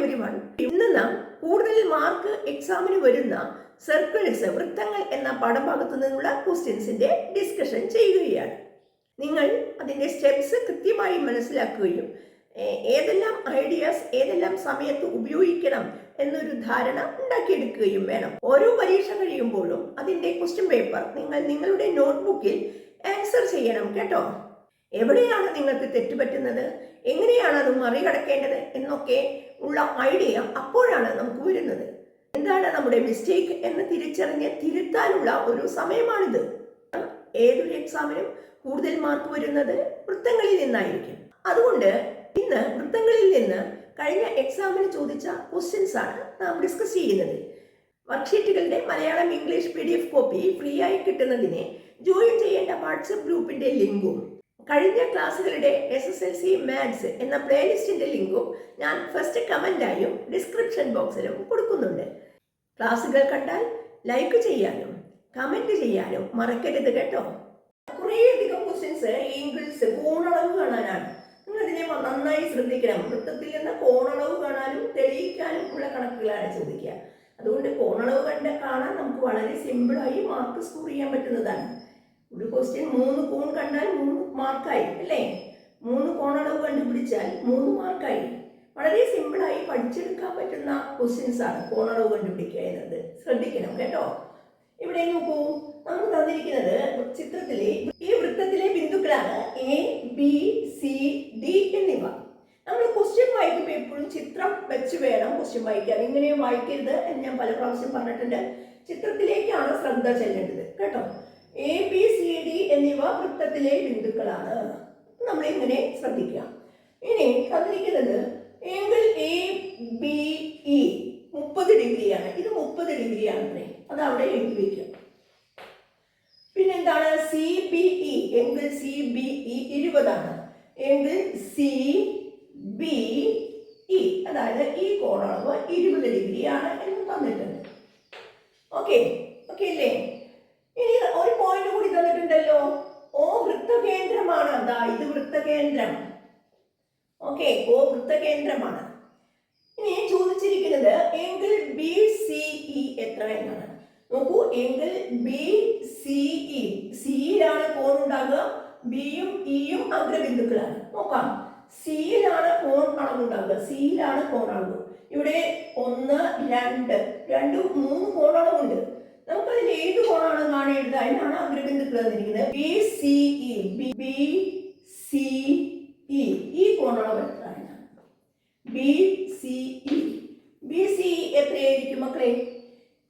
Every one ഇന്ന് നാം കൂടുതൽ മാർക്ക് എക്സാമിന് വരുന്ന സർക്കിൾസ് വൃത്തങ്ങൾ എന്ന പാഠഭാഗത്തു നിന്നുള്ള ക്വസ്റ്റ്യൻസിന്റെ ഡിസ്കഷൻ ചെയ്യുകയാണ്. നിങ്ങൾ അതിന്റെ സ്റ്റെപ്സ് കൃത്യമായി മനസ്സിലാക്കുകയും ഏതെല്ലാം ഐഡിയാസ് ഏതെല്ലാം സമയത്ത് ഉപയോഗിക്കണം എന്നൊരു ധാരണ ഉണ്ടാക്കിയെടുക്കുകയും വേണം. ഓരോ പരീക്ഷ കഴിയുമ്പോഴും അതിന്റെ ക്വസ്റ്റ്യൻ പേപ്പർ നിങ്ങൾ നിങ്ങളുടെ നോട്ട്ബുക്കിൽ ആൻസർ ചെയ്യണം കേട്ടോ. എവിടെയാണ് നിങ്ങൾക്ക് തെറ്റുപറ്റുന്നത് എങ്ങനെയാണ് അത് മറികടക്കേണ്ടത്? എന്നൊക്കെ ഉള്ള ഐഡിയ അപ്പോഴാണ് നമുക്ക് വരുന്നത്. എന്താണ് നമ്മുടെ മിസ്റ്റേക്ക് എന്ന് തിരിച്ചറിഞ്ഞ് തിരുത്താനുള്ള ഒരു സമയമാണിത്. ഏതൊരു എക്സാമിനും കൂടുതൽ മാർക്ക് വരുന്നത് വൃത്തങ്ങളിൽ നിന്നായിരിക്കും. അതുകൊണ്ട് ഇന്ന് വൃത്തങ്ങളിൽ നിന്ന് കഴിഞ്ഞ എക്സാമിന് ചോദിച്ച ക്വസ്റ്റ്യൻസ് ആണ് നാം ഡിസ്കസ് ചെയ്യുന്നത്. വർക്ക്ഷീറ്റുകളുടെ Malayalam English P D F copy free ആയി കിട്ടുന്നതിന് ജോയിൻ ചെയ്യേണ്ട വാട്സപ്പ് ഗ്രൂപ്പിന്റെ ലിങ്കും കഴിഞ്ഞ ക്ലാസ്സുകളുടെ S S L C maths എന്ന പ്ലേലിസ്റ്റിന്റെ ലിങ്കും ഞാൻ ഫസ്റ്റ് കമന്റായും ഡിസ്ക്രിപ്ഷൻ ബോക്സിലും കൊടുക്കുന്നുണ്ട്. ക്ലാസ്സുകൾ കണ്ടാൽ ലൈക്ക് ചെയ്യാനും കമന്റ് ചെയ്യാനും മറക്കരുത് കേട്ടോ. കുറേയധികം ക്വസ്റ്റ്യൻസ് ഇംഗ്ലീഷ് കോണളവ് കാണാനാണ്. നിങ്ങൾ ഇതിനെ നന്നായി ശ്രദ്ധിക്കണം. വൃത്തത്തിൽ നിന്ന് കോണളവ് കാണാനും തെളിയിക്കാനും ഉള്ള കണക്കുകളാണ് ചോദിക്കുക. അതുകൊണ്ട് കോണളവ് കണ്ട് കാണാൻ നമുക്ക് വളരെ സിമ്പിളായി മാർക്ക് സ്കോർ ചെയ്യാൻ പറ്റുന്നതാണ്. ഒരു ക്വസ്റ്റ്യൻ മൂന്ന് കോൺ കണ്ടാൽ മൂന്ന് മാർക്കായി അല്ലേ? മൂന്ന് കോണളവ് കണ്ടുപിടിച്ചാൽ മൂന്ന് മാർക്കായി വളരെ സിമ്പിളായി പഠിച്ചെടുക്കാൻ പറ്റുന്ന ക്വസ്റ്റ്യൻസ് ആണ് കോണളവ് കണ്ടുപിടിക്കുക എന്നത്. ശ്രദ്ധിക്കണം കേട്ടോ. ഇവിടെ നോക്കൂ നമ്മൾ തന്നിരിക്കുന്നത് ചിത്രത്തിലെ ഈ വൃത്തത്തിലെ ബിന്ദുക്കളാണ് എ ബി സി ഡി എന്നിവ. നമ്മൾ ക്വസ്റ്റ്യൻ വായിക്കുമ്പോൾ എപ്പോഴും ചിത്രം വെച്ച് വേണം ക്വസ്റ്റ്യൻ വായിക്കാൻ. ഇങ്ങനെ വായിക്കരുത് എന്ന് ഞാൻ പല പ്രാവശ്യം പറഞ്ഞിട്ടുണ്ട്. ചിത്രത്തിലേക്കാണ് ശ്രദ്ധ ചെല്ലേണ്ടത്. കേട്ടോ? എ ബി സി ഡി എന്നിവ വൃത്തത്തിലെ ബിന്ദുക്കളാണ്. നമ്മൾ ഇങ്ങനെ ശ്രദ്ധിക്കുക. ഇനി തന്നിരിക്കുന്നത് എങ്കിൽ എ ബി ഇ മുപ്പത് ഡിഗ്രിയാണ് ഇത് മുപ്പത് ഡിഗ്രിയാണ് അത് അവിടെ എഴുതി വയ്ക്കുക പിന്നെന്താണ്? സി ബി ഇ എങ്കിൽ സി ബി ഇ ഇരുപതാണ്. എങ്കിൽ സി ബി ഇ അതായത് ഈ കോണളവ് ഇരുപത് ഡിഗ്രിയാണ് എന്ന് തന്നിട്ടുണ്ട്. ഓക്കെ ഓക്കെ അല്ലേ? പോയിന്റ് കൂടി തന്നിട്ടുണ്ടല്ലോ. ഓ വൃത്തകേന്ദ്രമാണ് അതാ ഇത് വൃത്തകേന്ദ്രം. ഓക്കെ ഓ വൃത്തകേന്ദ്രമാണ്. ഇനി ചോദിച്ചിരിക്കുന്നത് എങ്കിൽ ബി സി ഇ എത്ര എന്നാണ്. നോക്കൂ എങ്കിൽ ബി സി ഇ. സിയിലാണ് കോൺ ഉണ്ടാകുക ബിയും ഇയും അഗ്രബിന്ദുക്കളാണ്. നോക്കാം. സിയിലാണ് കോൺ അളവുണ്ടാകുക സിയിലാണ് കോൺ അളവ്. ഇവിടെ ഒന്ന് രണ്ട് രണ്ട് മൂന്ന് കോൺ അളവുണ്ട്. അതിനാണ് അഗ്രബിന്ദുക്കൾ തന്നിരിക്കുന്നത് B C E B C E ഈ കോണളവ് എത്രയാണ് B C E B C E എത്രയായിരിക്കും മക്കളെ?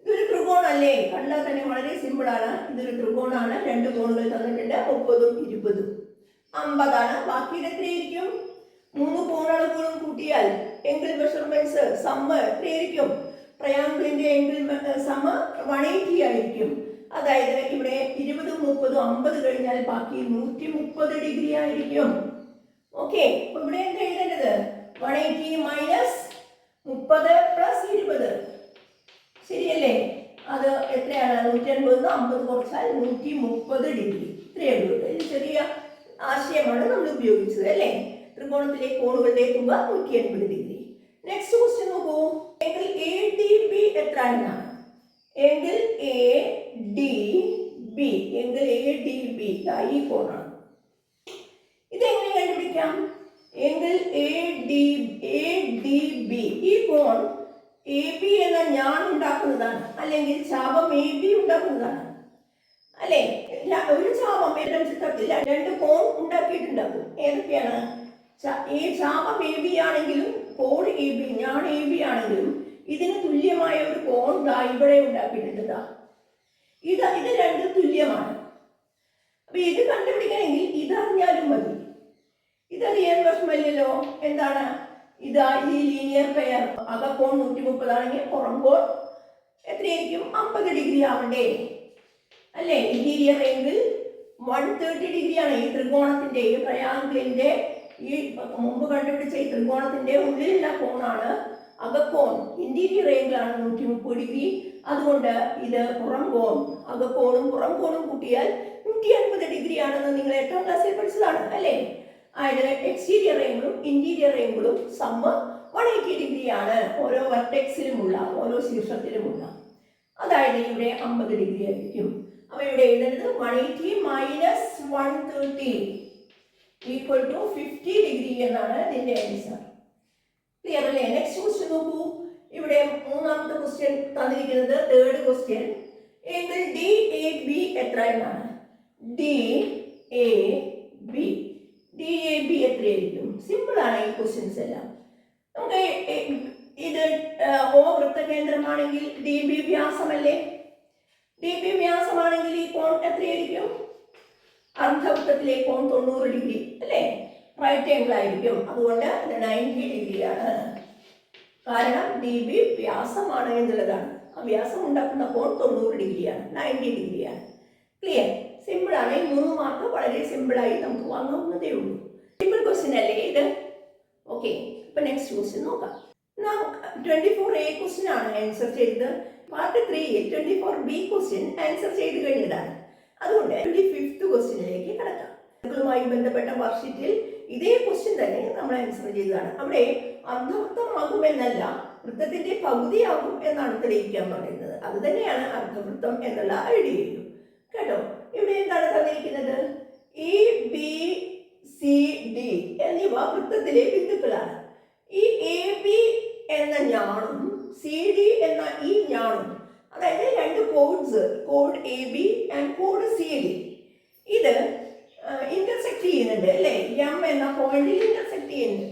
ഇതൊരു ത്രികോണല്ലേ? കണ്ടാൽ തന്നെ വളരെ സിമ്പിളാണ് ഇതൊരു ത്രികോണാണ്. രണ്ട് കോണുകൾ തന്നിട്ടുണ്ട്. മുപ്പതും ഇരുപതും. അമ്പതാണ്. ബാക്കി എത്രയായിരിക്കും? മൂന്ന് കോണളവുകളും കൂട്ടിയാൽ എങ്കിൽ മെഷർമെന്റ്സ് സമ്മ എത്രയായിരിക്കും? ട്രയാങ്കിളിന്റെ എങ്കിൽ സമ്മ വൺ എയ്റ്റി ആയിരിക്കും. അതായത് ഇവിടെ ഇരുപതും മുപ്പതും അമ്പത് കഴിഞ്ഞാൽ ബാക്കി നൂറ്റി മുപ്പത് ഡിഗ്രി ആയിരിക്കും. ഓക്കെ ഇവിടെ എന്താ എഴുതേണ്ടത്? വൺ എയ്റ്റി മൈനസ് മുപ്പത് പ്ലസ് ഇരുപത്. ശരിയല്ലേ? അത് എത്രയാണ്? നൂറ്റി അൻപത് അമ്പത് കുറച്ചാൽ നൂറ്റി മുപ്പത് ഡിഗ്രി. ഇത്രയേ ഇത് ചെറിയ ആശയമാണ് നമ്മൾ ഉപയോഗിച്ചത് അല്ലേ? ത്രികോണത്തിലെ കോണുകളുടെ തുക നൂറ്റി അൻപത് ഡിഗ്രി. നെക്സ്റ്റ് ക്വസ്റ്റ്യൻ നോക്കൂ. എങ്കിൽ എ ഡി ബി എത്ര എന്നാണ് എങ്കിൽ എ ഡി ബി എങ്കിൽ എ ഡി ബി ഈ കോണാണ് ഇതെങ്ങനെ കണ്ടുപിടിക്കാം? എങ്കിൽ A D A D B ഈ കോൺ എ ബി എന്ന ഞാൻ ഉണ്ടാക്കുന്നതാണ്. അല്ലെങ്കിൽ ശാപം എ ബി ഉണ്ടാക്കുന്നതാണ്. അല്ലേ? ഒരു ശാപം ഏതെങ്കിലും ചിത്രത്തിൽ രണ്ട് കോൺ ഉണ്ടാക്കിയിട്ടുണ്ടാക്കും ഏതൊക്കെയാണ്? ഈ ചാപം എ ബി ആണെങ്കിലും കോൺ എ ബി ഞാൻ എ ബി ആണെങ്കിലും ഇതിന് തുല്യമായ ഒരു കോൺ ഇവിടെ ഉണ്ടാക്കിയിട്ടുണ്ട്. ഇത് ഇത് രണ്ടും തുല്യമാണ്. അപ്പൊ ഇത് കണ്ടുപിടിക്കണമെങ്കിൽ ഇതറിഞ്ഞാലും മതി. ഇതറിയാൻ പ്രശ്നമില്ലല്ലോ എന്താണ്? ഇതാ ഈ ലീനിയർ പെയർ അകപ്പോൾ നൂറ്റി മുപ്പതാണെങ്കിൽ പുറമ്പോൾ എത്രയായിരിക്കും? അമ്പത് ഡിഗ്രി ആവണ്ടേ. അല്ലേ? ഇന്റീരിയർ എങ്കിൽ വൺ തേർട്ടി ഡിഗ്രിയാണ്. ഈ ത്രികോണത്തിന്റെ ഈ ട്രയാങ്കിളിന്റെ ഈ മുമ്പ് കണ്ടുപിടിച്ച ഈ ത്രികോണത്തിന്റെ ഉള്ളിലുള്ള കോണാണ് അകക്കോൺ. ഇന്റീരിയർ ഏങ്കിളാണ് നൂറ്റി മുപ്പത് ഡിഗ്രി. അതുകൊണ്ട് ഇത് പുറം കോൺ അകക്കോണും പുറം കോണും കൂട്ടിയാൽ നൂറ്റി അൻപത് ഡിഗ്രി ആണെന്ന് നിങ്ങൾ എട്ടാം ക്ലാസ്സിൽ പഠിച്ചതാണ് അല്ലേ? അതായത് എക്സ്റ്റീരിയർ ഏങ്കിളും ഇന്റീരിയർ ഏങ്കിളും സമ്മ് വൺ എയ്റ്റി ഡിഗ്രിയാണ് ഓരോ വർട്ടെക്സിലുമുള്ള ഓരോ ശീർഷത്തിലുമുള്ള. അതായത് ഇവിടെ അമ്പത് ഡിഗ്രി ആയിരിക്കും. അപ്പൊ ഇവിടെ എഴുതുന്നത് one eighty minus one thirty equal to fifty degree എന്നാണ് ഇതിന്റെ ആൻസർ ക്ലിയർ അല്ലേ? നെക്സ്റ്റ് ക്വസ്റ്റ്യൻ നോക്കൂ. ഇവിടെ മൂന്നാമത്തെ ക്വസ്റ്റ്യൻ തന്നിരിക്കുന്നത് തേർഡ് ക്വസ്റ്റ്യൻ എങ്കിൽ ഡി എ ബി എത്ര എന്നാണ്? D A B D A B എത്രയായിരിക്കും? സിമ്പിൾ ആണ് ഈ ക്വസ്റ്റ്യൻസ് എല്ലാം. നമുക്ക് ഇത് ഓ വൃത്തകേന്ദ്രമാണെങ്കിൽ ഡി ബി വ്യാസമല്ലേ? ഡി ബി വ്യാസമാണെങ്കിൽ ഈ കോൺ എത്രയായിരിക്കും? അർദ്ധവൃത്തത്തിലെ കോൺ തൊണ്ണൂറ് ഡിഗ്രി അല്ലേ? റൈറ്റ് ആംഗിൾ ആയിരിക്കും. അതുകൊണ്ട് നയന്റി ഡിഗ്രിയാണ്. കാരണം ഡി ബി വ്യാസമാണ് എന്നുള്ളതാണ്. ആ വ്യാസം ഉണ്ടാക്കുന്ന കോൺ തൊണ്ണൂറ് ഡിഗ്രിയാണ് നയന്റി ഡിഗ്രിയാണ്. ക്ലിയർ സിമ്പിളാണ് ഈ മൂന്ന് മാർക്ക് വളരെ സിമ്പിളായി നമുക്ക് വാങ്ങാവുന്നതേ ഉള്ളൂ. സിമ്പിൾ ക്വസ്റ്റ്യൻ അല്ലേ ഇത്? ഓക്കെ ഇപ്പൊ നെക്സ്റ്റ് ക്വസ്റ്റ്യൻ നോക്കാം. ട്വന്റി ഫോർ എ ക്വസ്റ്റ്യൻ ആണ് ആൻസർ ചെയ്തത്. പാർട്ട് ത്രീയിൽ twenty four B question answer ചെയ്ത് കഴിഞ്ഞതാണ്. അതുകൊണ്ട് ട്വന്റി ഫിഫ്ത്ത് ക്വസ്റ്റ്യനിലേക്ക് കിടക്കാം. ബന്ധപ്പെട്ട വർഷത്തിൽ ഇതേ ക്വസ്റ്റ്യൻ തന്നെ നമ്മൾ ആൻസർ ചെയ്തതാണ്. അവിടെ അർദ്ധവൃത്തമാകുമെന്നല്ല വൃത്തത്തിന്റെ പകുതിയാകും എന്നാണ് തെളിയിക്കാൻ പറയുന്നത്. അത് തന്നെയാണ് അർദ്ധവൃത്തം എന്നുള്ള ഐഡിയയും. കേട്ടോ? ഇവിടെ എന്താണ് തന്നിരിക്കുന്നത്? ഇ ബി സി ഡി എന്നിവ വൃത്തത്തിലെ ബിന്ദുക്കളാണ് ഈ എ ബി എന്ന ഞാണും സി ഡി എന്ന ഈ ഞാണും അതായത് രണ്ട് codes code A B and code C D ഇത് ഇന്റർസെക്ട് ചെയ്യുന്നുണ്ട് അല്ലേ എം എന്ന പോയിന്റിൽ ഇന്റർസെക്ട് ചെയ്യുന്നുണ്ട്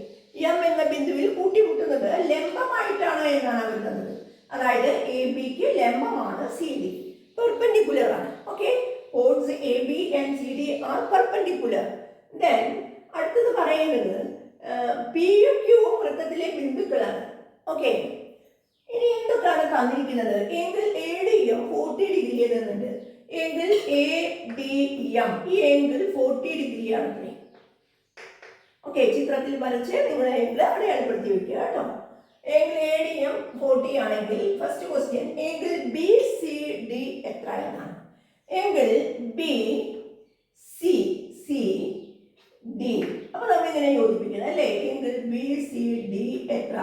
എം എന്ന ബിന്ദുവിൽ കൂട്ടിമുട്ടുന്നത് ലംബമായിട്ടാണ് എന്നാണ് അവർ തന്നത് അതായത് എ ബിക്ക് ലംബമാണ് സി ഡി പെർപെൻഡിക്കുലർ ആണ് okay chords A B and C D are perpendicular then അടുത്തത് പറയുന്നത് പിയും ക്യൂവും വൃത്തത്തിലെ ബിന്ദുക്കളാണ് ഓക്കെ ഇനി എന്തൊക്കെയാണ് തന്നിരിക്കുന്നത് എങ്കിൽ എ ഡി എം ഡിഗ്രി എന്നുണ്ട് എങ്കിൽ എ ഡി എം ഈ എങ്കിൽ ഫോർട്ടി അത്രേ ഓക്കെ ചിത്രത്തിൽ വരച്ച് നിങ്ങൾ എങ്കിൽ അടയാളപ്പെടുത്തി വെക്കുക കേട്ടോ. എങ്കിൽ എ ഡി എം ഫോർട്ടി ആണെങ്കിൽ ഫസ്റ്റ് ക്വസ്റ്റ്യൻ എങ്കിൽ ബി സി ഡി എത്ര എന്നാണ്. എങ്കിൽ ബി സി സി ഡി അപ്പൊ നമ്മൾ ഇങ്ങനെ യോജിപ്പിക്കണം അല്ലേ? എങ്കിൽ ബി സി ഡി എത്ര?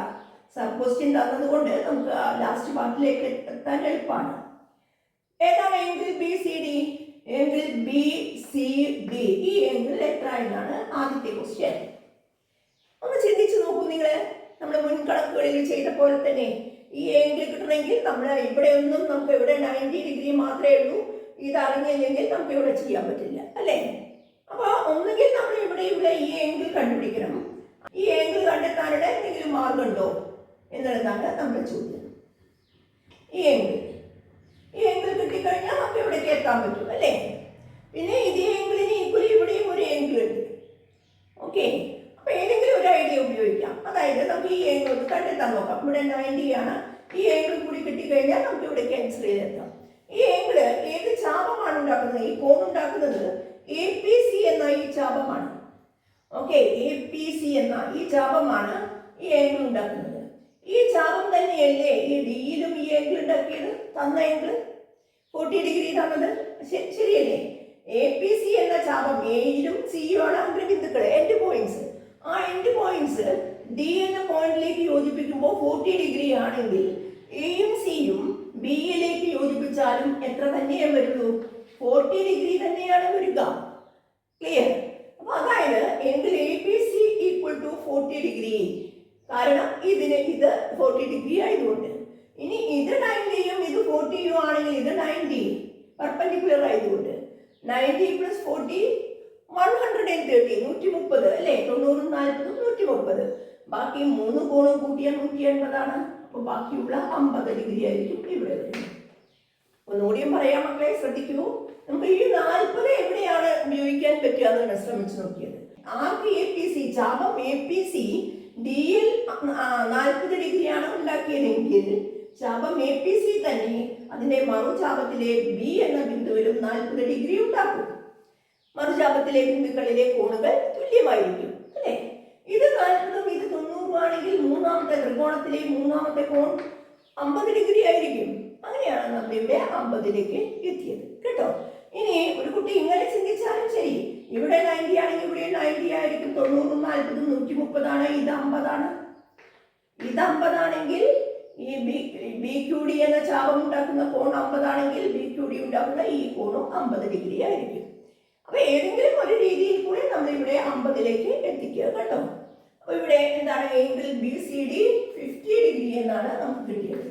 സർ ക്വസ്റ്റ്യൻ തന്നതുകൊണ്ട് നമുക്ക് ലാസ്റ്റ് പാർട്ടിലേക്ക് എത്താൻ എളുപ്പമാണ്. ഏതാണ് എങ്കിൽ ബി സി ഡി എങ്കിൽ ബി സി ഡി ഈ എങ്കിൽ എത്ര എന്നാണ് ആദ്യത്തെ ക്വസ്റ്റ്യൻ ഒന്ന് ചിന്തിച്ചു നോക്കൂ നിങ്ങൾ നമ്മൾ മുൻകണക്കുകളിൽ ചെയ്ത പോലെ തന്നെ ഈ എങ്കിൽ കിട്ടണമെങ്കിൽ നമ്മൾ ഇവിടെ ഒന്നും നമുക്ക് ഇവിടെ നയന്റി ഡിഗ്രി മാത്രമേ ഉള്ളൂ. ഇത് അറിഞ്ഞില്ലെങ്കിൽ നമുക്ക് ഇവിടെ ചെയ്യാൻ പറ്റില്ല. അല്ലേ? അപ്പോൾ ഒന്നുകിൽ നമ്മൾ ഇവിടെ ഇവിടെ ഈ എങ്കിൽ കണ്ടുപിടിക്കണം. ഈ എങ്കിൽ കണ്ടെത്താനുള്ള എന്തെങ്കിലും മാർഗമുണ്ടോ? എന്നുള്ളതാണ് നമ്മുടെ ചോദ്യം. ഈ എങ്കിൽ ഈ കിട്ടിക്കഴിഞ്ഞാൽ നമുക്ക് ഇവിടേക്ക് എത്താൻ പറ്റും അല്ലേ? പിന്നെ ഇതേ എങ്കിലിന് ഈക്വലി ഇവിടെയും ഒരു ഉണ്ട്. ഓക്കെ അപ്പൊ ഏതെങ്കിലും ഒരു ഐഡിയ ഉപയോഗിക്കാം. അതായത് നമുക്ക് ഈ ഏങ്കിൾ കണ്ടെത്താൻ നോക്കാം. ഇവിടെ നയന്റി ഈ ഏങ്കിൾ കൂടി കിട്ടിക്കഴിഞ്ഞാൽ നമുക്ക് ഇവിടെ ക്യാൻസൽ ചെയ്തെത്താം ഈ ഏങ്കിൾ ഏത് ചാപമാണ് ഉണ്ടാക്കുന്നത്? ഈ കോൺ ഉണ്ടാക്കുന്നത് എ പി സി എന്ന ഈ ചാപമാണ്. ഓക്കെ എ പി സി എന്ന ഈ ചാപമാണ് ഈ ഏങ്കിൾ ഉണ്ടാക്കുന്നത്. ഈ ചാപം തന്നെയല്ലേ ഈ ഡിയിലും ഈ ഏങ്കിൾ ഉണ്ടാക്കിയത് തന്ന ഏങ്കിൾ ഫോർട്ടി ഡിഗ്രി തന്നത്. ശരിയല്ലേ? എ പി സി എന്ന ചാപം എയിലും സിയും ആണ് അഗ്രബിന്ദുക്കൾ എൻഡ് പോയിന്റ്സ് ആ എൻഡ് പോയിന്റ്സ് ഡി എന്ന പോയിന്റിലേക്ക് യോജിപ്പിക്കുമ്പോൾ ഫോർട്ടി ഡിഗ്രി ആണെങ്കിൽ എയും സിയും ബിയിലേക്ക് യോജിപ്പിച്ചാലും എത്ര തന്നെയേ വരുള്ളൂ? ഫോർട്ടി ഡിഗ്രി തന്നെയാണ് വരിക. ക്ലിയർ അപ്പൊ അതായത് എങ്കിൽ A P C equal to forty degree കാരണം ഇതിന് ഇത് ഫോർട്ടി ഡിഗ്രി ആയതുകൊണ്ട്. ഇനി ഇത് നയന്റിയും ഇത് ഫോർട്ടിയും ആണെങ്കിൽ ഇത് നയന്റി പെർപ്പൻഡിക്കുലർ ആയതുകൊണ്ട്. Ninety plus forty one hundred and thirty നൂറ്റി മുപ്പത് അല്ലേ? തൊണ്ണൂറും നാൽപ്പതും നൂറ്റി മുപ്പത് ബാക്കി മൂന്ന് കോണും കൂട്ടിയാൽ നൂറ്റി എൺപതാണ് അപ്പോൾ ബാക്കിയുള്ള അമ്പത് ഡിഗ്രി ആയിരിക്കും ഇവിടെ വരുന്നത്. ഒന്നുകൂടിയും പറയാം മക്കളെ ശ്രദ്ധിക്കൂ. നമുക്ക് ഈ നാൽപ്പത് എവിടെയാണ് ഉപയോഗിക്കാൻ പറ്റുക എന്നാണ് ശ്രമിച്ചു നോക്കിയത്. ആർക്ക് എ പി സി ചാപം എ പി സി ഡിയിൽ നാൽപ്പത് ഡിഗ്രിയാണ് ഉണ്ടാക്കിയതെങ്കിൽ ചാപം എ പി സി തന്നെ അതിന്റെ മറുചാപത്തിലെ ബി എന്ന ബിന്ദുവിലും നാൽപ്പത് ഡിഗ്രി ഉണ്ടാക്കും. മറുചാപത്തിലെ ബിന്ദുക്കളിലെ കോണുകൾ തുല്യമായിരിക്കും അല്ലേ? ഇത് നാൽപ്പതും ഇത് തൊണ്ണൂറും ആണെങ്കിൽ മൂന്നാമത്തെ ത്രികോണത്തിലെ മൂന്നാമത്തെ കോൺ അമ്പത് ഡിഗ്രി ആയിരിക്കും. അങ്ങനെയാണ് നമ്മളിവിടെ അമ്പതിലേക്ക് എത്തിയത് കേട്ടോ? ഇനി ഒരു കുട്ടി ഇങ്ങനെ ചിന്തിച്ചാലും ശരി നയന്റി ആയിരിക്കും തൊണ്ണൂറും നാൽപ്പതും നൂറ്റി മുപ്പതാണ് ഇത് അമ്പതാണ്. ഇത് അമ്പതാണെങ്കിൽ ഈ ബി ബി ക്യു ഡി എന്ന ചാപം ഉണ്ടാക്കുന്ന കോൺ അമ്പതാണെങ്കിൽ ബി ക്യു ഡി ഉണ്ടാക്കുന്ന ഈ കോണും അമ്പത് ഡിഗ്രി ആയിരിക്കും. അപ്പൊ ഏതെങ്കിലും ഒരു രീതിയിൽ കൂടി നമ്മൾ ഇവിടെ അമ്പതിലേക്ക് എത്തിക്കുക കേട്ടോ. അപ്പൊ ഇവിടെ എന്താണ് എങ്കിൽ B C D fifty degree എന്നാണ് നമുക്ക് കിട്ടിയത്.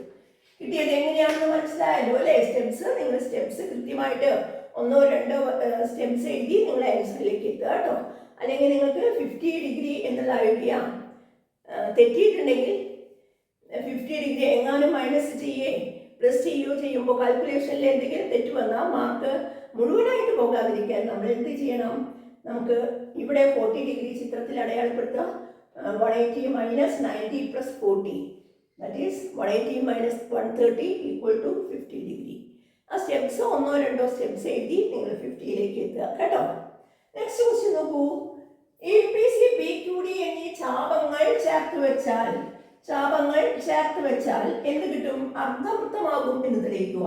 കിട്ടിയത് എങ്ങനെയാണെന്ന് മനസ്സിലായല്ലോ അല്ലേ? സ്റ്റെപ്സ് നിങ്ങൾ സ്റ്റെപ്സ് കൃത്യമായിട്ട് ഒന്നോ രണ്ടോ സ്റ്റെപ്സ് എഴുതി നിങ്ങൾ ആൻസറിലേക്ക് എത്തുക കേട്ടോ. അല്ലെങ്കിൽ നിങ്ങൾക്ക് ഫിഫ്റ്റി ഡിഗ്രി എന്നുള്ള ഐഡിയ തെറ്റിയിട്ടുണ്ടെങ്കിൽ ഫിഫ്റ്റി ഡിഗ്രി എങ്ങാനും മൈനസ് ചെയ്യേ പ്ലസ് ചെയ്യുകയോ ചെയ്യുമ്പോൾ കാൽക്കുലേഷനിൽ എന്തെങ്കിലും തെറ്റ് വന്നാൽ മാർക്ക് മുഴുവനായിട്ട് പോകാതിരിക്കാൻ നമ്മൾ എന്ത് ചെയ്യണം? നമുക്ക് ഇവിടെ ഫോർട്ടി ഡിഗ്രി ചിത്രത്തിൽ അടയാളപ്പെടുത്താം. One eighty minus ninety plus forty that is one eighty minus one thirty equal to fifty degree ആ സ്റ്റെപ്സ് ഒന്നോ രണ്ടോ സ്റ്റെപ്സ് എഴുതി നിങ്ങൾ ഫിഫ്റ്റിയിലേക്ക് എത്തുക കേട്ടോ? നെക്സ്റ്റ് നോക്കൂ A P C B Q D എന്നീ ചാപങ്ങൾ ചേർത്ത് വെച്ചാൽ ചാപങ്ങൾ ചേർത്ത് വെച്ചാൽ എന്ത് കിട്ടും? അർദ്ധവൃത്തമാകും എന്ന് തെളിയിക്കുക.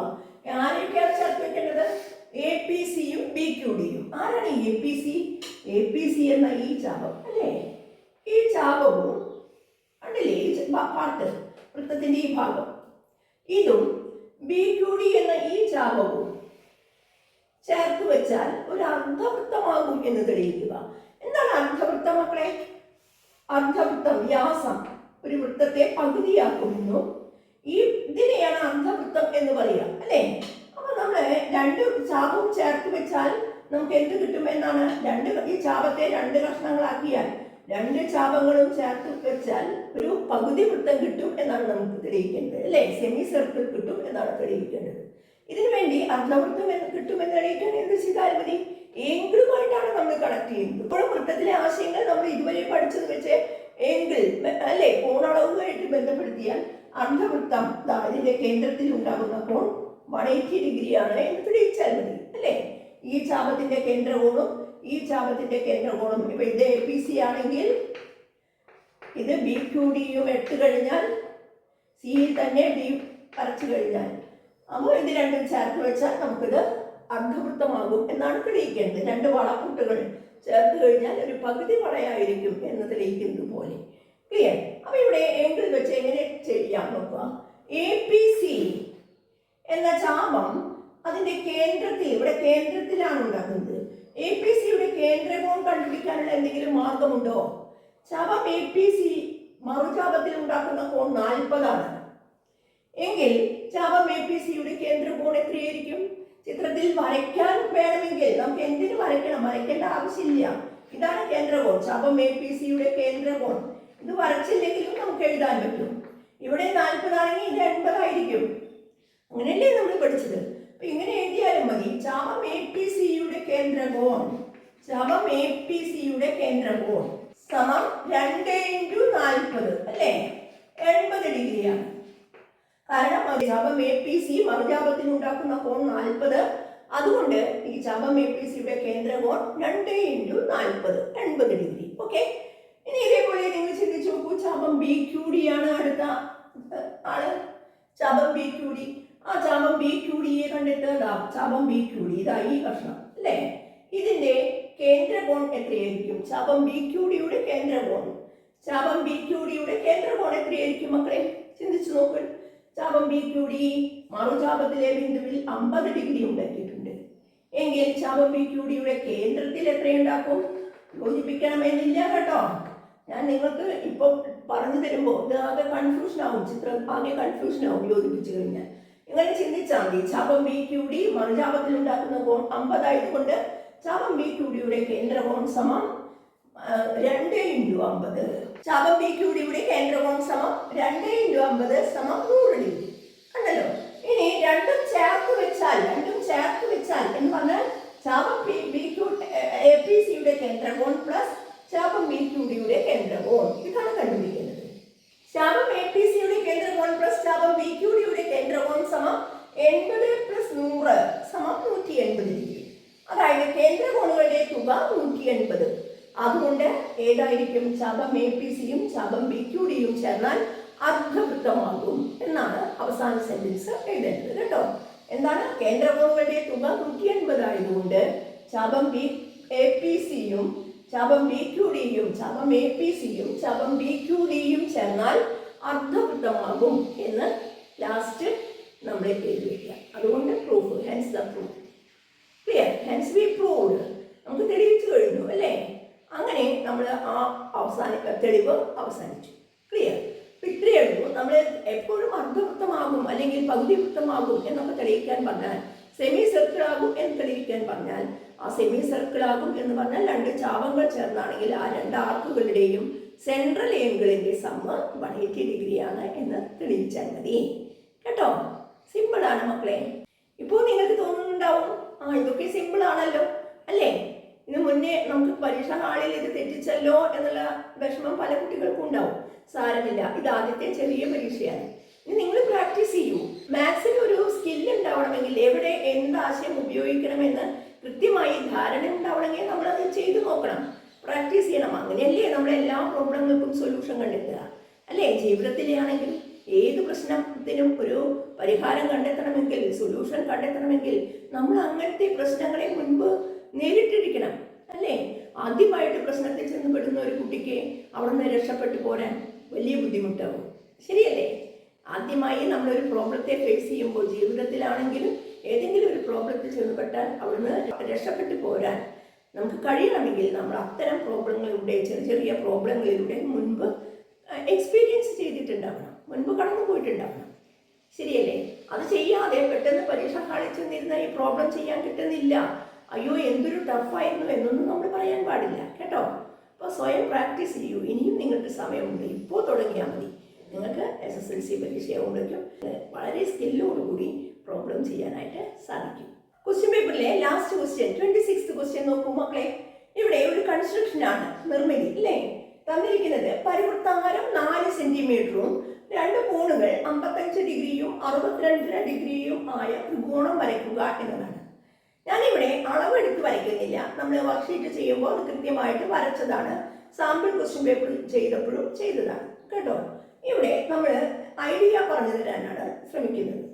ആരൊക്കെയാണ് ചേർത്ത് വെക്കേണ്ടത്? എ പി സിയും ബി ക്യു ഡിയും ആരാണ് A P C A P C എന്ന ഈ ചാപം അല്ലേ? ഈ ചാപവും കണ്ടില്ലേ? ഈ പാർട്ട് വൃത്തത്തിന്റെ ഈ ഭാഗം. ഇതും ബി ക്യു ഡി എന്ന ഈ ചാപവും ചേർത്ത് വെച്ചാൽ ഒരു അർദ്ധവൃത്തമാകും എന്ന് തെളിയിക്കുക. എന്താണ് അർദ്ധവൃത്തം മക്കളെ? അർദ്ധവൃത്തം വ്യാസം. ഒരു വൃത്തത്തെ പകുതിയാക്കുന്നു. ഈ ഇതിനെയാണ് അർദ്ധവൃത്തം എന്ന് പറയുക അല്ലേ? അപ്പൊ നമ്മൾ രണ്ട് ചാപവും ചേർത്ത് വെച്ചാൽ നമുക്ക് എന്ത് കിട്ടും എന്നാണ്? രണ്ട് ഈ ചാപത്തെ രണ്ട് കഷ്ണങ്ങളാക്കിയാൽ രണ്ട് ചാപങ്ങളും ചേർത്ത് വെച്ചാൽ ഒരു പകുതി വൃത്തം കിട്ടും എന്നാണ് നമുക്ക് തെളിയിക്കേണ്ടത് അല്ലേ? സെമി സർക്കിൾ കിട്ടും എന്നാണ് തെളിയിക്കേണ്ടത്. ഇതിനു വേണ്ടി അർദ്ധവൃത്തം എന്ന് കിട്ടുമെന്ന് അറിയിക്കാൻ എന്ത് ചെയ്താൽ മതി. ഏങ്കിളുമായിട്ടാണ് നമ്മൾ കണക്ട് ചെയ്യുന്നത്. ഇപ്പോഴും വൃത്തത്തിലെ ആശയങ്ങൾ നമ്മൾ ഇതുവരെ പഠിച്ചത് വെച്ച് ഏങ്കിൾ അല്ലേ? കോണളവുമായിട്ട് ബന്ധപ്പെടുത്തിയാൽ അർദ്ധവൃത്തം ദാ ഇതിന്റെ കേന്ദ്രത്തിൽ ഉണ്ടാകുന്ന കോൺ വൺ എയ്റ്റി ഡിഗ്രി ആണ് എന്ന് തെളിയിച്ചാൽ മതി അല്ലേ? ഈ ചാപത്തിന്റെ കേന്ദ്രകോണും ഈ ചാപത്തിന്റെ കേന്ദ്രകോണും. ഇപ്പൊ ഇത് എ പി സി ആണെങ്കിൽ ഇത് ബി ക്യു ഡിയും എട്ട് കഴിഞ്ഞാൽ സിയിൽ തന്നെ ഡി വരച്ചു കഴിഞ്ഞാൽ അപ്പോൾ ഇത് രണ്ടും ചേർത്ത് വെച്ചാൽ നമുക്കിത് അർദ്ധവൃത്തമാകും എന്നാണ് തെളിയിക്കേണ്ടത്. രണ്ട് വളക്കൂട്ടുകൾ ചേർത്ത് കഴിഞ്ഞാൽ ഒരു പകുതി വളയായിരിക്കും എന്ന് തെളിയിക്കുന്നത് പോലെ ക്ലിയർ അപ്പോൾ ഇവിടെ എങ്കിൽ വെച്ച് എങ്ങനെ ചെയ്യാം നോക്കുക? എ പി സി എന്ന ചാപം അതിന്റെ കേന്ദ്രത്തിൽ ഇവിടെ കേന്ദ്രത്തിലാണ് ഉണ്ടാക്കുന്നത്. എ പി സിയുടെ കേന്ദ്രകോൺ കണ്ടുപിടിക്കാനുള്ള എന്തെങ്കിലും മാർഗമുണ്ടോ? ചാപം എ പി സി മറുചാപത്തിൽ ഉണ്ടാക്കുന്ന കോൺ നാൽപ്പതാണ്. എങ്കിൽ ചാപം എ പി സിയുടെ കേന്ദ്രകോൺ എത്രയായിരിക്കും? ചിത്രത്തിൽ വരയ്ക്കാൻ വേണമെങ്കിൽ നമുക്ക് എന്തിനു വരയ്ക്കണം? വരയ്ക്കേണ്ട ആവശ്യമില്ല. ഇതാണ് കേന്ദ്രകോൺ ചാപം എ പി സിയുടെ കേന്ദ്രകോൺ ഇത് വരച്ചില്ലെങ്കിലും നമുക്ക് എഴുതാൻ പറ്റും. ഇവിടെ നാൽപ്പതാണെങ്കിൽ ഇത് എൺപതായിരിക്കും. അങ്ങനെയല്ലേ നമ്മൾ പഠിച്ചത്? അപ്പൊ ഇങ്ങനെ എഴുതിയാലും മതി. ചാപം എ പി സിയുടെ കേന്ദ്രകോൺ ചാപം എ പി സിയുടെ കേന്ദ്രകോൺ സമം രണ്ട് ഇന്റു നാൽപ്പത്. അല്ലേ? എൺപത് ഡിഗ്രിയാണ്. കാരണം ജാപം എ പി സി മറുചാപത്തിന് ഉണ്ടാക്കുന്ന കോൺ നാൽപ്പത്. അതുകൊണ്ട് ഈ ചാപം എ പി സിയുടെ കേന്ദ്രകോൺ രണ്ട് ഇന്റു നാൽപ്പത്. എൺപത് ഡിഗ്രി. ഓക്കെ? ഇനി ഇതേപോലെ നിങ്ങൾ ചിന്തിച്ചു നോക്കൂ. ചാപം ബി ക്യു ഡി ആണ് അടുത്ത ആൾ. ചാപം ബി ക്യു ഡി ആ ചാപം ബി ക്യു ഡിയെ കണ്ടിട്ട് ചാപം ബി ക്യു ഡി ഇതാ ഈ കഷ്ണം അല്ലേ? ഇതിന്റെ കേന്ദ്രകോൺ എത്രയായിരിക്കും? ചാപം ബി ക്യു ഡിയുടെ കേന്ദ്രകോൺ ചാപം ബി ക്യു ഡിയുടെ കേന്ദ്രകോൺ എത്രയായിരിക്കും മക്കളെ? ചിന്തിച്ചു നോക്കൂ. ചാപം ബി ക്യു ഡി മറുചാപത്തിലെ ബിന്ദുവിൽ അമ്പത് ഡിഗ്രി ഉണ്ടാക്കിയിട്ടുണ്ട്. എങ്കിൽ ചാപം ബി ക്യു ഡിയുടെ കേന്ദ്രത്തിൽ എത്രയുണ്ടാക്കും? യോജിപ്പിക്കണമെന്നില്ല കേട്ടോ. ഞാൻ നിങ്ങൾക്ക് ഇപ്പോൾ പറഞ്ഞു തരുമ്പോൾ ഇത് ആകെ കൺഫ്യൂഷൻ ആവും. ചിത്രം ആകെ കൺഫ്യൂഷൻ ആവും യോജിപ്പിച്ചു കഴിഞ്ഞാൽ. ഇങ്ങനെ ചിന്തിച്ചാൽ മതി? ചാപം ബി ക്യു ഡി മറുചാപത്തിൽ ഉണ്ടാക്കുന്ന കോൺ അമ്പതായതുകൊണ്ട് ചാപം ബി ക്യു ഡിയുടെ കേന്ദ്രകോൺ സമം രണ്ട് ഇന്റു അമ്പത്. ചാപം പി ക്യൂടി കൂടി കേന്ദ്രകോൺ സമം രണ്ട് ഇന്റു അമ്പത് സമം നൂറ് ഡിഗ്രി. കണ്ടല്ലോ? ഇനി രണ്ടും ചേർത്ത് വെച്ചാൽ രണ്ടും ചേർത്ത് വെച്ചാൽ എന്ന് പറഞ്ഞാൽ ചാപം P B Q A P സിയുടെ കേന്ദ്രകോൺ പ്ലസ് ചാപം ബി ക്യൂടിയുടെ കേന്ദ്രകോൺ. ഇതാണ് കണ്ടുപിടിക്കുന്നത്. ശാപം എ പി സിയുടെ കേന്ദ്രകോൺ പ്ലസ് ശാപം ബി ക്യൂടിയുടെ കേന്ദ്രകോൺ സമം എൺപത് പ്ലസ് നൂറ് സമം നൂറ്റി എൺപത് ഡിഗ്രി. അതായത് കേന്ദ്രകോണുകളുടെ തുക നൂറ്റി എൺപത്. അതുകൊണ്ട് ഏതായിരിക്കും ശാപം? എ പി സിയും ശാപം ബി ക്യു ഡിയും ചേർന്നാൽ അർദ്ധവൃത്തമാകും എന്നാണ് അവസാന സെന്റൻസ് എഴുതേണ്ടത് കേട്ടോ. എന്താണ്? കേന്ദ്രകോണുകളുടെ തുക നൂറ്റി എൺപത് ആയതുകൊണ്ട് ബി എ പി സിയും ശാപം ബി ക്യു ഡിയും ശാപം എ പി സിയും ശാപം ബി ക്യു ഡിയും ചേർന്നാൽ അർദ്ധവൃത്തമാകും എന്ന് ലാസ്റ്റ് നമ്മൾ പേര് അതുകൊണ്ട് proof hence the proof clear hence we proved നമുക്ക് തെളിയിച്ചു കഴിഞ്ഞു അല്ലേ? അങ്ങനെ നമ്മൾ ആ അവസാന തെളിവ് അവസാനിച്ചു. ക്ലിയർ ഇത്രയേ ഉള്ളൂ. നമ്മൾ എപ്പോഴും അർദ്ധവൃത്തമാകും അല്ലെങ്കിൽ പകുതി വൃത്തമാകും എന്നൊക്കെ തെളിയിക്കാൻ പറഞ്ഞാൽ സെമി സർക്കിൾ ആകും എന്ന് തെളിയിക്കാൻ പറഞ്ഞാൽ ആ സെമി സർക്കിൾ ആകും എന്ന് പറഞ്ഞാൽ രണ്ട് ചാപങ്ങൾ ചേർന്നാണെങ്കിൽ ആ രണ്ട് ആർക്കുകളുടെയും സെൻട്രൽ ഏങ്കിളിന്റെ സമ്മ വൺ എയ്റ്റി ഡിഗ്രിയാണ് എന്ന് തെളിയിച്ചാൽ മതി. കേട്ടോ? സിമ്പിളാണ് മക്കളെ. ഇപ്പോൾ നിങ്ങൾക്ക് തോന്നുന്നുണ്ടാവും ആ ഇതൊക്കെ സിമ്പിളാണല്ലോ അല്ലേ? ഇതിന് മുന്നേ നമുക്ക് പരീക്ഷ ഹാളിൽ ഇത് തെറ്റിച്ചല്ലോ എന്നുള്ള വിഷമം പല കുട്ടികൾക്കും ഉണ്ടാവും. സാരമില്ല. ഇത് ആദ്യത്തെ ചെറിയ പരീക്ഷയാണ്. ഇനി നിങ്ങൾ പ്രാക്ടീസ് ചെയ്യൂ. മാത്സിന് ഒരു സ്കില്ല് ഉണ്ടാവണമെങ്കിൽ എവിടെ എന്ത് ആശയം ഉപയോഗിക്കണമെന്ന് കൃത്യമായി ധാരണ ഉണ്ടാവണമെങ്കിൽ നമ്മൾ അത് ചെയ്തു നോക്കണം. പ്രാക്ടീസ് ചെയ്യണം. അങ്ങനെയല്ലേ നമ്മൾ എല്ലാ പ്രോബ്ലങ്ങൾക്കും സൊല്യൂഷൻ കണ്ടെത്തുക. അല്ലേ? ജീവിതത്തിലാണെങ്കിൽ ഏത് പ്രശ്നത്തിനും ഒരു പരിഹാരം കണ്ടെത്തണമെങ്കിൽ സൊല്യൂഷൻ കണ്ടെത്തണമെങ്കിൽ നമ്മൾ അങ്ങനത്തെ പ്രശ്നങ്ങളെ മുൻപ് നേരിട്ടിരിക്കണം അല്ലേ? ആദ്യമായിട്ട് പ്രശ്നത്തിൽ ചെന്ന് പെടുന്ന ഒരു കുട്ടിക്ക് അവിടുന്ന് രക്ഷപ്പെട്ടു പോരാൻ വലിയ ബുദ്ധിമുട്ടാവും. ശരിയല്ലേ? ആദ്യമായി നമ്മളൊരു പ്രോബ്ലത്തെ ഫേസ് ചെയ്യുമ്പോൾ ജീവിതത്തിലാണെങ്കിലും ഏതെങ്കിലും ഒരു പ്രോബ്ലത്തിൽ ചെന്നപ്പെട്ടാൽ അവിടുന്ന് രക്ഷപ്പെട്ടു പോരാൻ നമുക്ക് കഴിയണമെങ്കിൽ നമ്മൾ അത്തരം പ്രോബ്ലങ്ങളിലൂടെ ചെറിയ ചെറിയ പ്രോബ്ലങ്ങളിലൂടെ മുൻപ് എക്സ്പീരിയൻസ് ചെയ്തിട്ടുണ്ടാവണം. മുൻപ് കടന്നു പോയിട്ടുണ്ടാവണം. ശരിയല്ലേ? അത് ചെയ്യാതെ പെട്ടെന്ന് പരീക്ഷ ഹാളിൽ ചെന്നിരുന്ന ഈ പ്രോബ്ലം ചെയ്യാൻ കിട്ടുന്നില്ല. അയ്യോ എന്തൊരു ടഫായിരുന്നു എന്നൊന്നും നമ്മൾ പറയാൻ പാടില്ല കേട്ടോ? അപ്പോൾ സ്വയം പ്രാക്ടീസ് ചെയ്യൂ. ഇനിയും നിങ്ങൾക്ക് സമയമുണ്ട്. ഇപ്പോൾ തുടങ്ങിയാൽ മതി. നിങ്ങൾക്ക് എസ് എസ് എൽ സി പരീക്ഷയാകുമ്പോഴേക്കും വളരെ സ്കില്ലോടുകൂടി പ്രോബ്ലം ചെയ്യാനായിട്ട് സാധിക്കും. Question പേപ്പറിലെ last question twenty six question നോക്കൂ മക്കളെ. ഇവിടെ ഒരു കൺസ്ട്രക്ഷൻ ആണ് നിർമ്മിതി അല്ലേ തന്നിരിക്കുന്നത് പരിവൃത്താരം നാല് സെന്റിമീറ്ററും രണ്ട് കോണുകൾ അമ്പത്തഞ്ച് ഡിഗ്രിയും അറുപത്തിരണ്ടര ഡിഗ്രിയും ആയ ത്രികോണം വരയ്ക്കുക എന്നതാണ്. ഞാനിവിടെ അളവെടുത്ത് വരയ്ക്കുന്നില്ല. നമ്മൾ വർക്ക്ഷീറ്റ് ചെയ്യുമ്പോൾ അത് കൃത്യമായിട്ട് വരച്ചതാണ്. സാമ്പിൾ ക്വസ്റ്റ്യൻ പേപ്പർ ചെയ്തപ്പോഴും ചെയ്തതാണ്. കേട്ടോ? ഇവിടെ നമ്മൾ ഐഡിയ പറഞ്ഞു തരാനാണ് ശ്രമിക്കുന്നത്.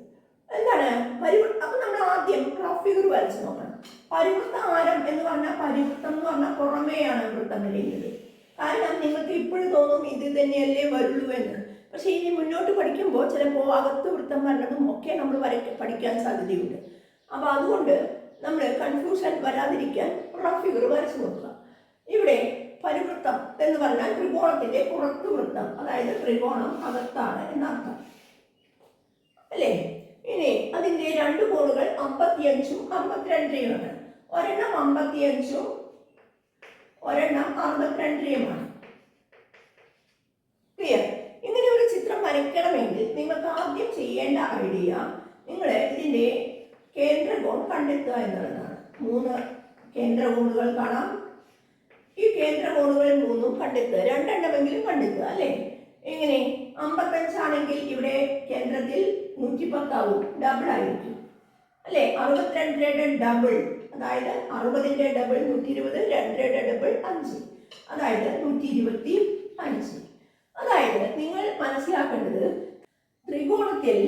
എന്താണ്? പരിവൃ അപ്പൊ നമ്മൾ ആദ്യം ക്രോഫ് ഫിഗർ വരച്ച് നോക്കണം. പരിവൃത്ത ആരം എന്ന് പറഞ്ഞാൽ പരിവൃത്തം എന്ന് പറഞ്ഞാൽ പുറമേയാണ് വൃത്തം വരയുന്നത് കാരണം നിങ്ങൾക്ക് ഇപ്പോഴും തോന്നും ഇത് തന്നെയല്ലേ വരുള്ളൂ എന്ന്. പക്ഷേ ഇനി മുന്നോട്ട് പഠിക്കുമ്പോൾ ചിലപ്പോൾ അകത്ത് വൃത്തം വരണതും ഒക്കെ നമ്മൾ വരയ്ക്ക പഠിക്കാൻ സാധ്യതയുണ്ട്. അപ്പോൾ അതുകൊണ്ട് നമ്മൾ കൺഫ്യൂഷൻ വരാതിരിക്കാൻ റഫ് ഫിഗർ വരച്ചു നോക്കുക. ഇവിടെ പരിവൃത്തം എന്ന് പറഞ്ഞാൽ ത്രികോണത്തിന്റെ പുറത്ത് വൃത്തം അതായത് ത്രികോണം അകത്താണ് എന്നർത്ഥം. അല്ലേ? ഇനി അതിന്റെ രണ്ട് കോണുകൾ അമ്പത്തിയഞ്ചും അമ്പത്തിരണ്ടരയുമാണ് ഒരെണ്ണം അമ്പത്തിയഞ്ചും ഒരെണ്ണം അറുപത്തിരണ്ടരയുമാണ് ക്ലിയർ ഇങ്ങനെ ഒരു ചിത്രം വരയ്ക്കണമെങ്കിൽ നിങ്ങൾക്ക് ആദ്യം ചെയ്യേണ്ട ഐഡിയ നിങ്ങൾ ഇതിന്റെ കേന്ദ്രകോൺ കണ്ടെത്തുക എന്നുള്ളതാണ്. മൂന്ന് കേന്ദ്രകോണുകൾ കാണാം. ഈ കേന്ദ്രകോണുകൾ മൂന്നും കണ്ടെത്തുക രണ്ടെണ്ണമെങ്കിലും കണ്ടെത്തുക അല്ലേ? എങ്ങനെ? അമ്പത്തഞ്ചാണെങ്കിൽ ഇവിടെ കേന്ദ്രത്തിൽ നൂറ്റി പത്താവും ഡബിൾ ആയിരിക്കും. അല്ലേ? അറുപത്തിരണ്ടരയുടെ ഡബിൾ അതായത് അറുപതിന്റെ ഡബിൾ നൂറ്റി ഇരുപത് രണ്ടരയുടെ ഡബിൾ അഞ്ച്. അതായത് നൂറ്റി ഇരുപത്തി അഞ്ച് അതായത് നിങ്ങൾ മനസ്സിലാക്കേണ്ടത് ത്രികോണത്തിൽ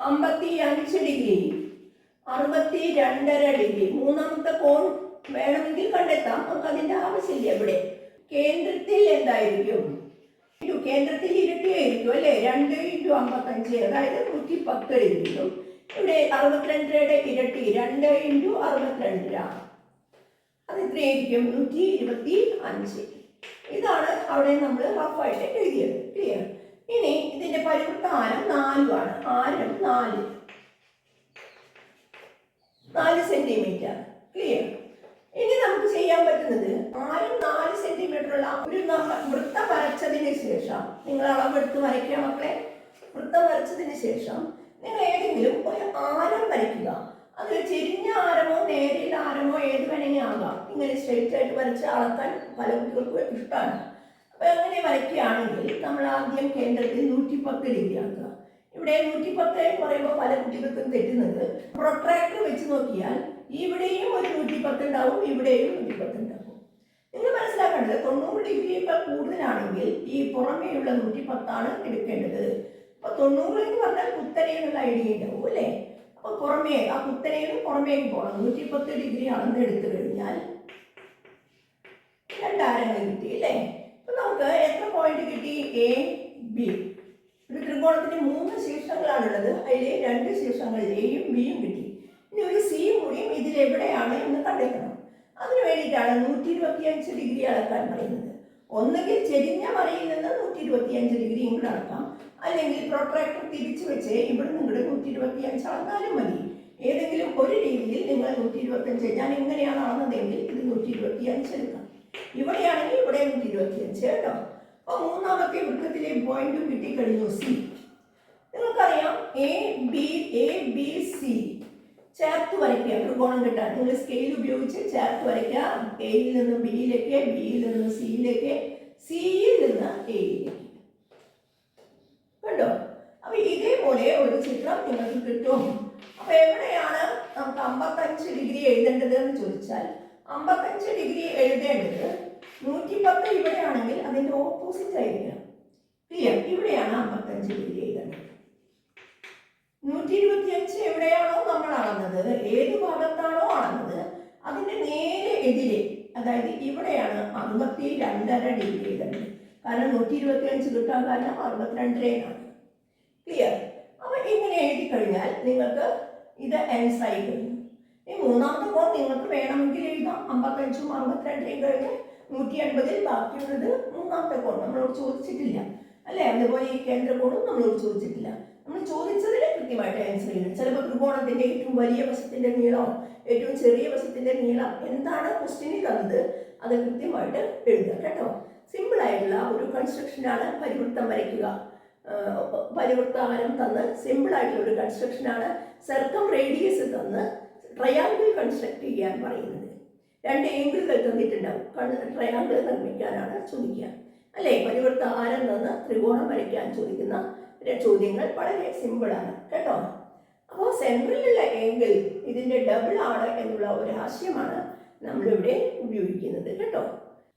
അമ്പത്തി അഞ്ച് ഡിഗ്രി അറുപത്തി രണ്ടര ഡിഗ്രി. മൂന്നാമത്തെ കോൺ വേണമെങ്കിൽ കണ്ടെത്താം. നമുക്ക് അതിന്റെ ആവശ്യമില്ല ഇവിടെ. കേന്ദ്രത്തിൽ എന്തായിരിക്കും? കേന്ദ്രത്തിൽ ഇരട്ടിയായിരിക്കും അല്ലേ? രണ്ട് ഇന്റു അമ്പത്തഞ്ച് അതായത് നൂറ്റി പത്ത് ഡിഗ്രിയും ഇവിടെ അറുപത്തിരണ്ടരയുടെ ഇരട്ടി രണ്ട് ഇന്റു അറുപത്തിരണ്ടര. അത് എത്രയായിരിക്കും നൂറ്റി ഇരുപത്തി അഞ്ച് ഇതാണ് അവിടെ നമ്മൾ റഫായിട്ട് എഴുതിയത്. ക്ലിയർ ഇനി ഇതിന്റെ പരിവൃത്ത ആരം നാലുമാണ് ആരം നാല്. നാല് സെന്റിമീറ്റർ ക്ലിയർ ഇനി നമുക്ക് ചെയ്യാൻ പറ്റുന്നത് ആരും നാല് സെന്റിമീറ്റർ ഉള്ള ഒരു വൃത്തം വരച്ചതിന് ശേഷം നിങ്ങൾ അളവെടുത്ത് വരയ്ക്കുക മക്കളെ. വൃത്തം വരച്ചതിന് ശേഷം നിങ്ങൾ ഏതെങ്കിലും ഒരു ആരം വരയ്ക്കുക. അത് ചെരിഞ്ഞ ആരമോ നേരിയ ആരമോ ഏത് വേണമെങ്കിൽ ആകാം. ഇങ്ങനെ സ്ട്രെയിറ്റ് ആയിട്ട് വരച്ച് അളക്കാൻ പല കുട്ടികൾക്കും ഇഷ്ടമാണ്. അപ്പൊ അങ്ങനെ വരയ്ക്കുകയാണെങ്കിൽ നമ്മൾ ആദ്യം കേന്ദ്രത്തിൽ നൂറ്റി പത്ത് ഡിഗ്രി ആക്കുക ഇവിടെ നൂറ്റി പത്ത് എന്ന് പറയുമ്പോൾ പല കുട്ടികൾക്കും തെറ്റുന്നത്. പ്രൊട്രാക്ടർ വെച്ച് നോക്കിയാൽ ഇവിടെയും ഒരു നൂറ്റി പത്ത് ഉണ്ടാവും ഇവിടെയും നൂറ്റി പത്ത് ഉണ്ടാവും. നിങ്ങൾ മനസ്സിലാക്കേണ്ടത് തൊണ്ണൂറ് ഡിഗ്രിയേക്കാൾ കൂടുതലാണെങ്കിൽ ഈ പുറമേയുള്ള നൂറ്റി പത്താണ് എടുക്കേണ്ടത്. അപ്പൊ തൊണ്ണൂറ് എന്ന് പറഞ്ഞാൽ കുത്തനെ എന്നുള്ള ഐഡിയ ഉണ്ടാവും അല്ലേ? അപ്പൊ പുറമേ ആ കുത്തനെയും പുറമേക്ക് പോകണം നൂറ്റി പത്ത് ഡിഗ്രി അളന്ന് എടുത്തു കഴിഞ്ഞാൽ രണ്ടാരങ്ങൾ കിട്ടി അല്ലേ? അപ്പൊ നമുക്ക് എത്ര പോയിന്റ് കിട്ടി? എ ബി ത്രികോണത്തിന് മൂന്ന് ശീർഷങ്ങളാണുള്ളത്. അതിൽ രണ്ട് ശീർഷങ്ങൾ എയും ബിയും കിട്ടി. ഇനി ഒരു സിയും കൂടിയും ഇതിൽ എവിടെയാണ് എന്ന് കണ്ടെത്തണം. അതിനു വേണ്ടിയിട്ടാണ് നൂറ്റി ഇരുപത്തിയഞ്ച് ഡിഗ്രി അളക്കാൻ പറയുന്നത്. ഒന്നുകിൽ ചെരിഞ്ഞ മറയിൽ നിന്ന് നൂറ്റി ഇരുപത്തിയഞ്ച് ഡിഗ്രി ഇങ്ങോട്ട് അളക്കാം. അല്ലെങ്കിൽ പ്രൊട്രാക്ടർ തിരിച്ചു വെച്ച് ഇവിടെ നിങ്ങളുടെ നൂറ്റി ഇരുപത്തിയഞ്ച് അളന്നാലും മതി. ഏതെങ്കിലും ഒരു രീതിയിൽ നിങ്ങൾ നൂറ്റി ഇരുപത്തിയഞ്ച് ഞാൻ ഇങ്ങനെയാണ് അളന്നതെങ്കിൽ ഇത് നൂറ്റി ഇരുപത്തിയഞ്ച് എടുക്കാം. ഇവിടെയാണെങ്കിൽ ഇവിടെ നൂറ്റി ഇരുപത്തിയഞ്ച് കേട്ടോ. അപ്പോൾ മൂന്നാമത്തെ വൃത്തത്തിലെ പോയിന്റും കിട്ടിക്കഴിഞ്ഞു. സി നിങ്ങൾക്കറിയാം A B A B C ചേർത്ത് വരയ്ക്കുക. ത്രികോണം കിട്ടാൻ നിങ്ങൾ സ്കെയിൽ ഉപയോഗിച്ച് ചേർത്ത് വരയ്ക്കുക. എയിൽ നിന്ന് ബിയിലേക്ക് ബിയിൽ നിന്ന് സിയിലേക്ക് സിയിൽ നിന്ന് എയിലേക്ക് കണ്ടോ? അപ്പൊ ഇതേപോലെ ഒരു ചിത്രം നിങ്ങൾക്ക് കിട്ടും. അപ്പൊ എവിടെയാണ് നമുക്ക് അമ്പത്തഞ്ച് ഡിഗ്രി എഴുതേണ്ടത് എന്ന് ചോദിച്ചാൽ അമ്പത്തഞ്ച് ഡിഗ്രി എഴുതേണ്ടത് നൂറ്റി പത്ത് ഇവിടെയാണെങ്കിൽ അതിന്റെ ഓപ്പോസിറ്റ് ആയിരിക്കണം. ക്ലിയർ ഇവിടെയാണ് അമ്പത്തഞ്ച് ഡിഗ്രി എഴുതേണ്ടത്. നൂറ്റി ഇരുപത്തി അഞ്ച് എവിടെയാണോ നമ്മൾ അളന്നത് ഏത് ഭാഗത്താണോ അളന്നത് അതിന്റെ നേരെ എതിരെ അതായത് ഇവിടെയാണ് അറുപത്തി രണ്ടര ഡിഗ്രി എഴുതേണ്ടത്. കാരണം നൂറ്റി ഇരുപത്തി അഞ്ച് കിട്ടാൻ കാരണം അറുപത്തിരണ്ടരയാണ് ക്ലിയർ അപ്പൊ ഇങ്ങനെ എഴുതി കഴിഞ്ഞാൽ നിങ്ങൾക്ക് ഇത് ആയി കഴിഞ്ഞു. ഈ മൂന്നാമത്തെ കോൺ നിങ്ങൾക്ക് വേണമെങ്കിൽ എഴുതാം. അമ്പത്തഞ്ചും അറുപത്തിരണ്ടരയും കഴിഞ്ഞ് നൂറ്റി അൻപതിൽ ബാക്കിയുള്ളത് മൂന്നാമത്തെ കോൺ നമ്മളോട് ചോദിച്ചിട്ടില്ല. അല്ലേ? അതുപോലെ ഈ കേന്ദ്ര കോണും നമ്മളോട് ചോദിച്ചിട്ടില്ല. നമ്മൾ ചോദിച്ചതിന് കൃത്യമായിട്ട് ആൻസർ ചെയ്യണം ചിലപ്പോൾ ത്രികോണത്തിന്റെ ഏറ്റവും വലിയ വശത്തിന്റെ നീളം ഏറ്റവും ചെറിയ വശത്തിന്റെ നീളം എന്താണ് ക്വസ്റ്റ്യനിൽ തന്നത്? അത് കൃത്യമായിട്ട് എഴുതുക കേട്ടോ. സിമ്പിൾ ആയിട്ടുള്ള ഒരു കൺസ്ട്രക്ഷനാണ് പരിവൃത്തം വരയ്ക്കുക. പരിവൃത്താകാരം തന്ന് സിമ്പിൾ ആയിട്ടുള്ള ഒരു കൺസ്ട്രക്ഷനാണ് സർക്കം റേഡിയസ് തന്ന് ട്രയാങ്കിൾ കൺസ്ട്രക്ട് ചെയ്യാൻ പറയുന്നത്. രണ്ട് ഏങ്കിളുകൾ തന്നിട്ടുണ്ടാവും. ട്രയാങ്കിൾ നിർമ്മിക്കാനാണ് ചോദിക്കുക. അല്ലേ? പരിവർത്ത ആരം നിന്ന് ത്രികോണം വരയ്ക്കാൻ ചോദിക്കുന്ന ചോദ്യങ്ങൾ വളരെ സിമ്പിളാണ് കേട്ടോ? അപ്പോൾ സെൻട്രലിലുള്ള ഏങ്കിൾ ഇതിന്റെ ഡബിൾ ആണ് എന്നുള്ള ഒരു ആശയമാണ് നമ്മളിവിടെ ഉപയോഗിക്കുന്നത്. കേട്ടോ?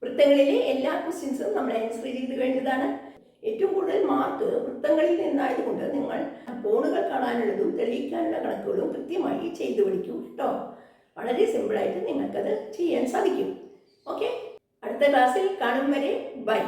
വൃത്തങ്ങളിലെ എല്ലാ ക്വസ്റ്റ്യൻസും നമ്മൾ ആൻസർ ചെയ്ത് കഴിഞ്ഞതാണ്. ഏറ്റവും കൂടുതൽ മാർക്ക് വൃത്തങ്ങളിൽ നിന്നായതുകൊണ്ട് നിങ്ങൾ കോണുകൾ കാണാനുള്ളതും തെളിയിക്കാനുള്ള കണക്കുകളും കൃത്യമായി ചെയ്തു പഠിക്കും. കേട്ടോ? വളരെ സിമ്പിളായിട്ട് നിങ്ങൾക്കത് ചെയ്യാൻ സാധിക്കും. ഓക്കെ അടുത്ത ക്ലാസ്സിൽ കാണും വരെ ബൈ